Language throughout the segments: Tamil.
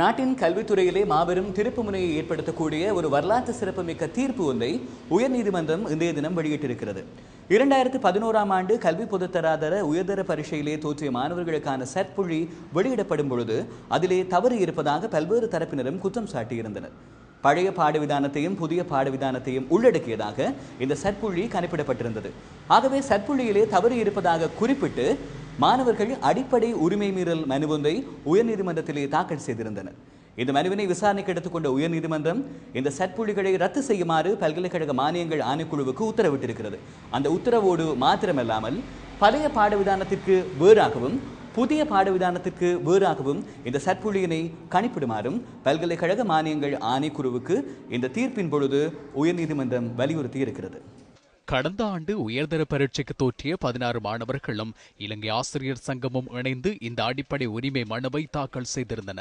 நாட்டின் கல்வித்துறையிலே மாபெரும் திருப்பு முனையை ஏற்படுத்தக்கூடிய ஒரு வரலாற்று சிறப்புமிக்க தீர்ப்பு ஒன்றை உயர்நீதிமன்றம் இன்றைய தினம் வெளியிட்டிருக்கிறது. இரண்டாயிரத்து பதினோராம் ஆண்டு கல்வி பொதுத்தராதர உயர்தர பரீட்சையிலே தோற்றிய மாணவர்களுக்கான சற்புள்ளி வெளியிடப்படும் பொழுது அதிலே தவறு இருப்பதாக பல்வேறு தரப்பினரும் குற்றம் சாட்டியிருந்தனர். பழைய பாடவிதானத்தையும் புதிய பாடவிதானத்தையும் உள்ளடக்கியதாக இந்த சற்புள்ளி கணிப்பிடப்பட்டிருந்தது ஆகவே சற்புள்ளியிலே தவறு இருப்பதாக குறிப்பிட்டு மாணவர்கள் அடிப்படை உரிமை மீறல் மனு ஒன்றை உயர்நீதிமன்றத்திலே தாக்கல் செய்திருந்தனர். இந்த மனுவினை விசாரணைக்கு எடுத்துக்கொண்ட உயர்நீதிமன்றம் இந்த சட்புள்ளிகளை ரத்து செய்யுமாறு பல்கலைக்கழக மானியங்கள் ஆணைக்குழுவுக்கு உத்தரவிட்டிருக்கிறது. அந்த உத்தரவோடு மாத்திரமல்லாமல் பழைய பாடவிதானத்திற்கு வேறாகவும் புதிய பாடவிதானத்திற்கு வேறாகவும் இந்த சற்புள்ளியினை கணிப்பிடுமாறும் பல்கலைக்கழக மானியங்கள் ஆணைக்குழுவுக்கு இந்த தீர்ப்பின் பொழுது உயர்நீதிமன்றம் வலியுறுத்தி இருக்கிறது கடந்த ஆண்டு உயர்தர பரீட்சைக்கு தோற்றிய பதினாறு மாணவர்களும் இலங்கை ஆசிரியர் சங்கமும் இணைந்து இந்த அடிப்படை உரிமை மனுவை தாக்கல் செய்திருந்தன.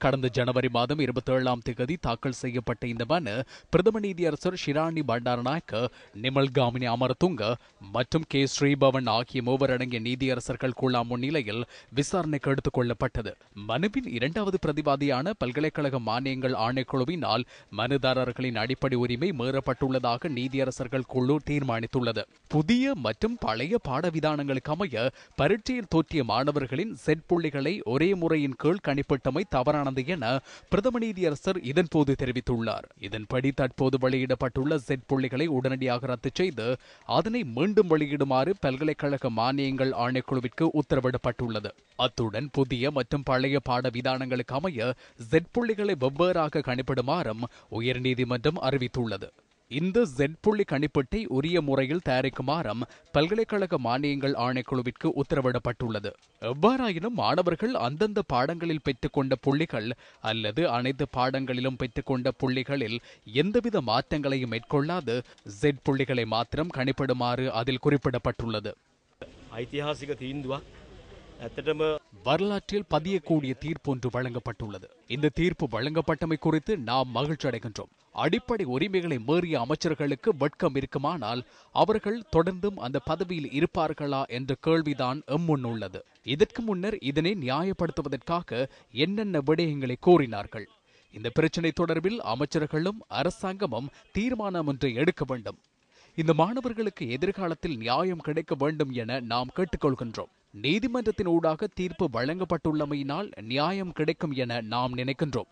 கடந்த ஜனவரி மாதம் இருபத்தி ஏழாம் தேதி தாக்கல் செய்யப்பட்ட இந்த மனு பிரதம நீதியரசர் ஷிராணி பண்டாரநாயக்க நிமல் காமினி அமரதுங்க மற்றும் கே. ஸ்ரீபவன் ஆகிய மூவர் அடங்கிய நீதியரசர்கள் குழாம் முன்னிலையில் விசாரணைக்கு எடுத்துக் கொள்ளப்பட்டது. மனுவின் இரண்டாவது பிரதிவாதியான பல்கலைக்கழக மானியங்கள் ஆணைக்குழுவினால் மனுதாரர்களின் அடிப்படை உரிமை மீறப்பட்டுள்ளதாக நீதியரசர்கள் குழு தீர்மானித்துள்ளது. புதிய மற்றும் பழைய பாடவிதானங்களுக்கு அமைய பரீட்சையில் தோற்றிய மாணவர்களின் செட் புள்ளிகளை ஒரே முறையின் கீழ் கணிப்பிட்டமை தவறான தவறானது என பிரதம நீதியரசர் இதன்போது தெரிவித்துள்ளார். இதன்படி தற்போது வெளியிடப்பட்டுள்ள செட் புள்ளிகளை உடனடியாக ரத்து செய்து அதனை மீண்டும் வெளியிடுமாறு பல்கலைக்கழக மானியங்கள் ஆணைக்குழுவிற்கு உத்தரவிடப்பட்டுள்ளது. அத்துடன் புதிய மற்றும் பழைய பாட விதானங்களுக்கு அமைய செட் புள்ளிகளை வெவ்வேறாக கணிப்பிடுமாறும் உயர்நீதிமன்றம் அறிவித்துள்ளது. இந்த ஜெட் புள்ளி கணிப்பெட்டை உரிய முறையில் தயாரிக்குமாறும் பல்கலைக்கழக மானியங்கள் ஆணைக்குழுவிற்கு உத்தரவிடப்பட்டுள்ளது. எவ்வாறாயினும் மாணவர்கள் அந்தந்த பாடங்களில் பெற்றுக்கொண்ட புள்ளிகள் அல்லது அனைத்து பாடங்களிலும் பெற்றுக்கொண்ட புள்ளிகளில் எந்தவித மாற்றங்களையும் மேற்கொள்ளாது. ஜெட் புள்ளிகளை மாத்திரம் கணிப்பிடுமாறு அதில் குறிப்பிடப்பட்டுள்ளது. ஐதிஹாசிக தீந்துவா வரலாற்றில் பதியக்கூடிய தீர்ப்பு ஒன்று வழங்கப்பட்டுள்ளது. இந்த தீர்ப்பு வழங்கப்பட்டமை குறித்து நாம் மகிழ்ச்சி அடைகின்றோம். அடிப்படை உரிமைகளை மீறிய அமைச்சர்களுக்கு வெட்கம் இருக்குமானால் அவர்கள் தொடர்ந்தும் அந்த பதவியில் இருப்பார்களா என்ற கேள்விதான் எம்முன் உள்ளது. இதற்கு முன்னர் இதனை நியாயப்படுத்துவதற்காக என்னென்ன விடயங்களை கூறினார்கள்? இந்த பிரச்சினை தொடர்பில் அமைச்சர்களும் அரசாங்கமும் தீர்மானம் ஒன்றை எடுக்க வேண்டும். இந்த மாணவர்களுக்கு எதிர்காலத்தில் நியாயம் கிடைக்க வேண்டும் என நாம் கேட்டுக்கொள்கின்றோம். நீதிமன்றத்தின் ஊடாக தீர்ப்பு வழங்கப்பட்டுள்ளமையினால் நியாயம் கிடைக்கும் என நாம் நினைக்கின்றோம்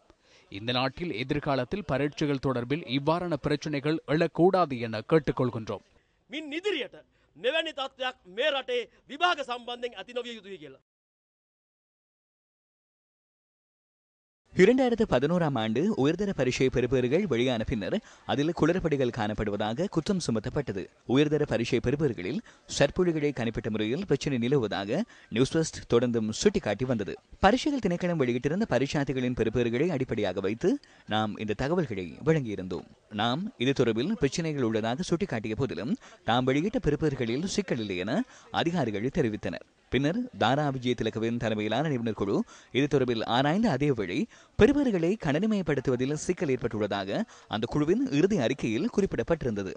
இந்த நாட்டில் எதிர்காலத்தில் பரீட்சைகள் தொடர்பில் இவ்வாறான பிரச்சனைகள் எழக்கூடாது என கேட்டுக்கொள்கின்றோம் මින් ඉදිරියට මෙවැනි තත්ත්වයක් මේ රටේ විභාග සම්බන්ධයෙන් ඇති නොවිය යුතුයි කියලා. இரண்டாயிரத்து பதினோராம் ஆண்டு உயர்தர பரீட்சை பெறுபவர்கள் வெளியான பின்னர் அதில் குளறுபடிகள் காணப்படுவதாக குற்றம் சுமத்தப்பட்டது. உயர்தர பரீட்சை பெறுபவர்களில் சற்பொழிகளை கணிப்பிட்ட முறையில் பிரச்சினை நிலவுவதாக நியூஸ் வெஸ்ட் தொடர்ந்தும் சுட்டிக்காட்டி வந்தது. பரீட்சைகள் திணைக்களம் வெளியிட்டிருந்த பரீட்சார்த்திகளின் பெறுபவர்களை அடிப்படையாக வைத்து நாம் இந்த தகவல்களை வழங்கியிருந்தோம். நாம் இது தொடர்பில் பிரச்சினைகள் உள்ளதாக சுட்டிக்காட்டிய போதிலும் தாம் வெளியிட்ட பெறுபவர்களில் சிக்கல் இல்லை என அதிகாரிகள் தெரிவித்தனர். பின்னர் தாரா விஜய திலகவின் தலைமையிலான நிபுணர் குழு இது தொடர்பில் ஆராய்ந்த வழி பெறுபர்களை கணனிமயப்படுத்துவதில் சிக்கல் ஏற்பட்டுள்ளதாக அந்த குழுவின் இறுதி அறிக்கையில் குறிப்பிடப்பட்டிருந்தது.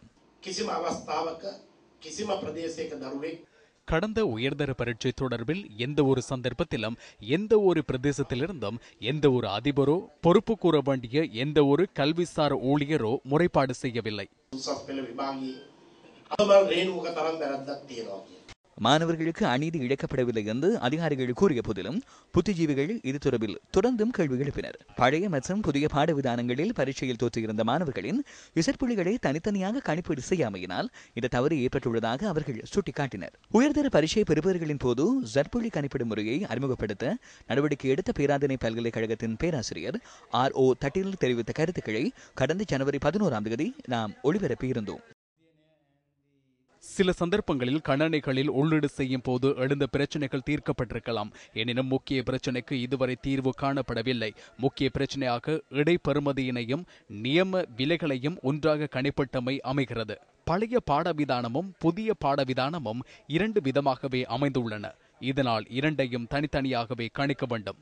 கடந்த உயர்தர பரீட்சை தொடர்பில் எந்த ஒரு சந்தர்ப்பத்திலும் எந்த ஒரு பிரதேசத்திலிருந்தும் எந்த ஒரு அதிபரோ பொறுப்பு கூற வேண்டிய எந்த ஒரு கல்விசார் ஊழியரோ முறைப்பாடு செய்யவில்லை. மாணவர்களுக்கு அநீதி இழக்கப்படவில்லை என்று அதிகாரிகள் கூறிய போதிலும் புத்திஜீவிகள் இது தொடர்பில் தொடர்ந்தும் கேள்வி எழுப்பினர். பழைய மற்றும் புதிய பாட விதானங்களில் பரீட்சையில் தோற்றியிருந்த மாணவர்களின் இசற்புள்ளிகளை தனித்தனியாக கணிப்பீடு செய்யாமையினால் இந்த தவறு ஏற்பட்டுள்ளதாக அவர்கள் சுட்டிக்காட்டினர். உயர்தர பரீட்சை பெறுபவர்களின் போது ஜற்புள்ளி கணிப்பிடும் முறையை அறிமுகப்படுத்த நடவடிக்கை எடுத்த பேராதனை பல்கலைக்கழகத்தின் பேராசிரியர் ஆர் ஓ தட்டில் தெரிவித்த கருத்துக்களை கடந்த ஜனவரி பதினோராம் தேதி நாம் ஒளிபரப்பியிருந்தோம். சில சந்தர்ப்பங்களில் கணனைகளில் உள்ளீடு செய்யும் போது எழுந்த பிரச்சனைகள் தீர்க்கப்பட்டிருக்கலாம். எனினும் முக்கிய பிரச்சனைக்கு இதுவரை தீர்வு காணப்படவில்லை. முக்கிய பிரச்சனையாக இடைப்பருமதியினையும் நியம விலைகளையும் ஒன்றாக கணிப்பட்டமை அமைகிறது. பழைய பாடவிதானமும் புதிய பாடவிதானமும் இரண்டு விதமாகவே அமைந்துள்ளன. இதனால் இரண்டையும் தனித்தனியாகவே கணிக்க வேண்டும்.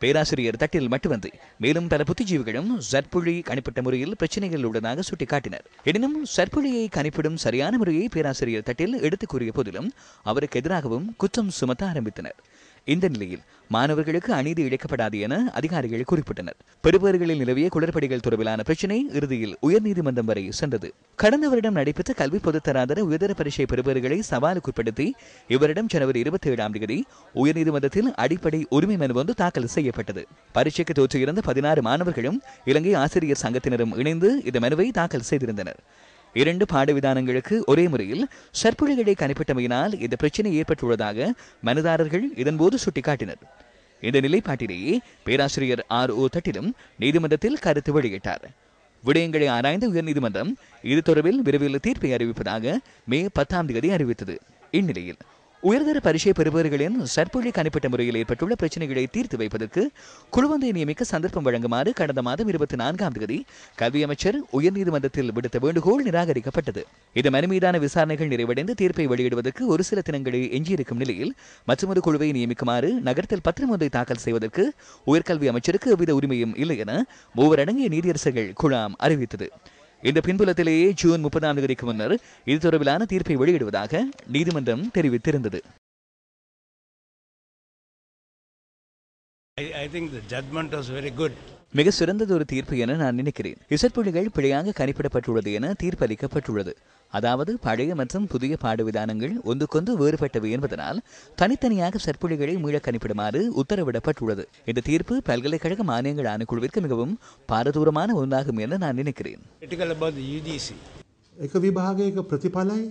பேராசிரியர் தட்டில் மட்டுமன்றி மேலும் பல புத்திஜீவிகளும் சற்புழி கணிப்பிட்ட முறையில் பிரச்சனைகள் உள்ளதாக சுட்டிக்காட்டினர். எனினும் சற்புழியை கணிப்பிடும் சரியான முறையை பேராசிரியர் தட்டில் எடுத்துக் கூறிய போதிலும் அவருக்கு எதிராகவும் குற்றம் சுமத்த ஆரம்பித்தனர். இந்த நிலையில் மாணவர்களுக்கு அநீதி இழைக்கப்படாது என அதிகாரிகள் குறிப்பிட்டனர். பெறுபேறுகளில் நிலவிய குளறுபடிகள் தொடர்பிலான பிரச்சினை இறுதியில் உயர்நீதிமன்றம் வரை சென்றது. கடந்த வருடம் நடைபெற்ற கல்வி பொதுத்தராதர உயர்தர பரீட்சை பெறுபேறுகளை சவாலுக்குட்படுத்தி இவரிடம் ஜனவரி இருபத்தி ஏழாம் தேதி உயர்நீதிமன்றத்தில் அடிப்படை உரிமை மனு ஒன்று தாக்கல் செய்யப்பட்டது. பரீட்சைக்கு தோற்றியிருந்த பதினாறு மாணவர்களும் இலங்கை ஆசிரியர் சங்கத்தினரும் இணைந்து இந்த மனுவை தாக்கல் செய்திருந்தனர். இரண்டு பாடவிதானங்களுக்கு ஒரே முறையில் சற்புழிகளை கணிப்பிட்டமையினால் இந்த பிரச்சனை ஏற்பட்டுள்ளதாக மனுதாரர்கள் இதன்போது சுட்டிக்காட்டினர். இந்த நிலைப்பாட்டிலேயே பேராசிரியர் ஆர் ஓ தட்டிலும் நீதிமன்றத்தில் கருத்து வெளியிட்டார். விடயங்களை ஆராய்ந்த உயர்நீதிமன்றம் இது தொடர்பில் விரைவில் தீர்ப்பை அறிவிப்பதாக மே பத்தாம் தேதி அறிவித்தது. இந்நிலையில் உயர்தர பரீட்சை பெறுபவர்களின் சற்பொழி கணிப்பிட்ட முறையில் ஏற்பட்டுள்ள பிரச்சனைகளை தீர்த்து வைப்பதற்கு குழுவொன்றை நியமிக்க சந்தர்ப்பம் வழங்குமாறு கடந்த மாதம் இருபத்தி நான்காம் தேதி கல்வி அமைச்சர் உயர்நீதிமன்றத்தில் விடுத்த வேண்டுகோள் நிராகரிக்கப்பட்டது. இது மனு மீதான விசாரணைகள் நிறைவடைந்து தீர்ப்பை வெளியிடுவதற்கு ஒரு சில தினங்களே எஞ்சியிருக்கும் நிலையில் மற்றொரு குழுவை நியமிக்குமாறு நகரத்தில் பத்திரம் ஒன்றை தாக்கல் செய்வதற்கு உயர்கல்வி அமைச்சருக்கு எவ்வித உரிமையும் இல்லை என மூவரடங்கிய நீதியரசர்கள் குழாம் அறிவித்தது. இந்த பின்புலத்திலேயே ஜூன் முப்பதாம் தேதிக்கு முன்னர் இது தொடர்பிலான தீர்ப்பை வெளியிடுவதாக நீதிமன்றம் தெரிவித்திருந்தது I, I think the judgment was very good. மிக சிறந்தது ஒரு தீர்ப்பு என நான் நினைக்கிறேன் இசற்புள்ளிகள் பிழையாக கணிப்பிடப்பட்டுள்ளது என தீர்ப்பளிக்கப்பட்டுள்ளது அதாவது பழைய மற்றும் புதிய பாடவிதானங்கள் ஒன்றுக்கொன்று வேறுபட்டவை என்பதனால் தனித்தனியாக சற்புள்ளிகளை மீள கணிப்பிடுமாறு உத்தரவிடப்பட்டுள்ளது இந்த தீர்ப்பு பல்கலைக்கழக மானியங்கள் ஆணைக்குழுவிற்கு மிகவும் பாரதூரமான ஒன்றாகும் என நான் நினைக்கிறேன் Critical about the UGC. එක විභාගයක ප්‍රතිඵලයි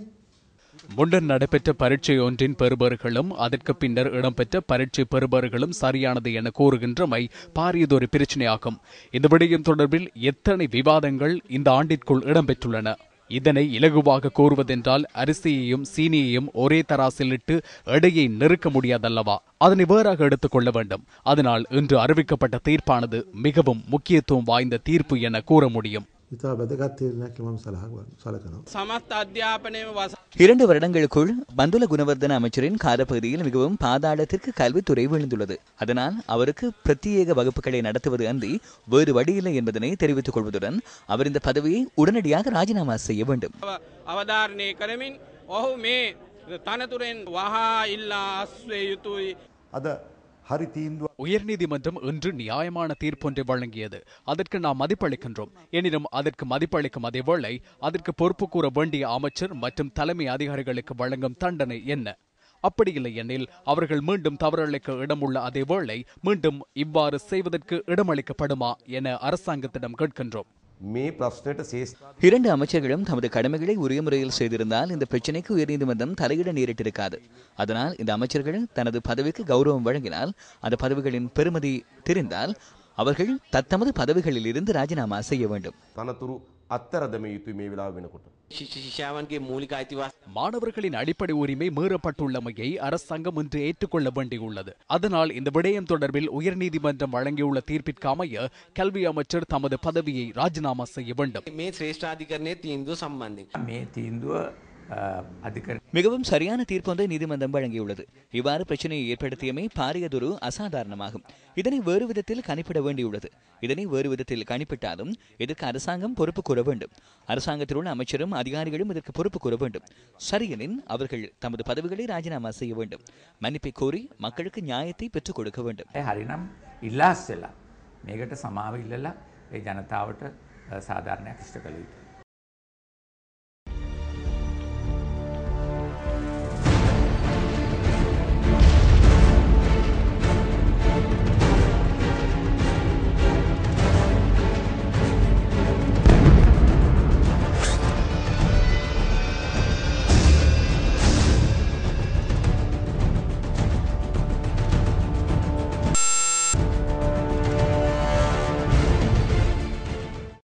முன்னர் நடைபெற்ற பரீட்சை ஒன்றின் பெறுபர்களும் அதற்கு பின்னர் இடம்பெற்ற பரீட்சை பெறுபர்களும் சரியானது என கூறுகின்றமை பாரியதொரு பிரச்சனையாகும். இந்த விடயம் தொடர்பில் எத்தனை விவாதங்கள் இந்த ஆண்டிற்குள் இடம்பெற்றுள்ளன? இதனை இலகுவாக கூறுவதென்றால் அரிசியையும் சீனியையும் ஒரே தராசில் இட்டு எடையை நெருக்க முடியாதல்லவா? அதனை வேறாக எடுத்துக்கொள்ள வேண்டும். அதனால் இன்று அறிவிக்கப்பட்ட தீர்ப்பானது மிகவும் முக்கியத்துவம் வாய்ந்த தீர்ப்பு என கூற முடியும். ඉතා වැදගත් තීරණයක් මම සලහක් සලකනවා. සමස්ත අධ්‍යාපනය වස இரண்டு வருடங்களுக்குள் பந்துல குணவர்தன அமைச்சரின் காலப்பகுதியில் மிகவும் பாதாளத்திற்கு கல்வித்துறை விழுந்துள்ளது அதனால் அவருக்கு பிரத்யேக வகுப்புகளை நடத்துவது அன்றி வேறு வழியில்லை என்பதனை தெரிவித்துக் கொள்வதுடன் அவர் இந்த பதவியை உடனடியாக ராஜினாமா செய்ய வேண்டும் අවධාරණය කරමින් ඔහු මේ තනතුරෙන් වහා ඉල්ලා අස්වේ යුතුයි අද හරි තීන්දුව உயர்நீதிமன்றம் இன்று நியாயமான தீர்ப்பொன்றை வழங்கியது. அதற்கு நாம் மதிப்பளிக்கின்றோம். எனினும் அதற்கு மதிப்பளிக்கும் அதேவேளை அதற்கு பொறுப்பு கூற வேண்டிய அமைச்சர் மற்றும் தலைமை அதிகாரிகளுக்கு வழங்கும் தண்டனை என்ன? அப்படியில்லை எனில் அவர்கள் மீண்டும் தவறளிக்க இடமுள்ள அதே வேளை மீண்டும் இவ்வாறு செய்வதற்கு இடமளிக்கப்படுமா என அரசாங்கத்திடம் கேட்கின்றோம். இரண்டு அமைச்சர்களும் தமது கடமைகளை உரிய முறையில் செய்திருந்தால் இந்த பிரச்சினைக்கு உயர்நீதிமன்றம் தலையிட நேரிட்டிருக்காது. அதனால் இந்த அமைச்சர்கள் தனது பதவிக்கு கௌரவம் வழங்கினால் அந்த பதவிகளின் பெருமதி தெரிந்தால் அவர்கள் தத்தமது பதவிகளில் இருந்து ராஜினாமா செய்ய வேண்டும். තනතුරු අත්තර දම යුතුයි මේ වෙලාව වෙනකොට. ශිෂ්‍ය ශිෂාවන්ගේ මූලික අයිතිවාස மாணவர்களின் அடிப்படை உரிமை மீறப்பட்டுள்ளமையை அரசாங்கம் இன்று ஏற்றுக்கொள்ள வேண்டியுள்ளது அதனால் இந்த விடயம் தொடர்பில் உயர்நீதிமன்றம் வழங்கியுள்ள தீர்ப்பிற்கு அமைய கல்வி அமைச்சர் தமது பதவியை ராஜினாமா செய்ய வேண்டும் මේ ශ්‍රේෂ්ඨාධිකරණය තීන්දුව සම්බන්ධින් මේ තීන්දුව අධිකර மிகவும் சரியான தீர்ப்பு வந்து நீதிமன்றம் வழங்கியுள்ளது. இவ்வாறு பிரச்சனையை ஏற்படுத்தியமை பாரியதொரு அசாதாரணமாகும். இதனை வேறு விதத்தில் கணிப்பிட வேண்டியுள்ளது. இதனை வேறு விதத்தில் கணிப்பிட்டாலும் இதற்கு அரசாங்கம் பொறுப்பு கூற வேண்டும். அரசாங்கத்தில் உள்ள அமைச்சரும் அதிகாரிகளும் இதற்கு பொறுப்பு கூற வேண்டும். சரியெனின் அவர்கள் தமது பதவிகளை ராஜினாமா செய்ய வேண்டும். மன்னிப்பை கோரி மக்களுக்கு நியாயத்தை பெற்றுக் கொடுக்க வேண்டும். ஹரினம் இல்லாசெல்லாம் மேகட்ட சமாவ இல்லல்ல. ஜனதாவட்ட சாதாரண கஷ்ட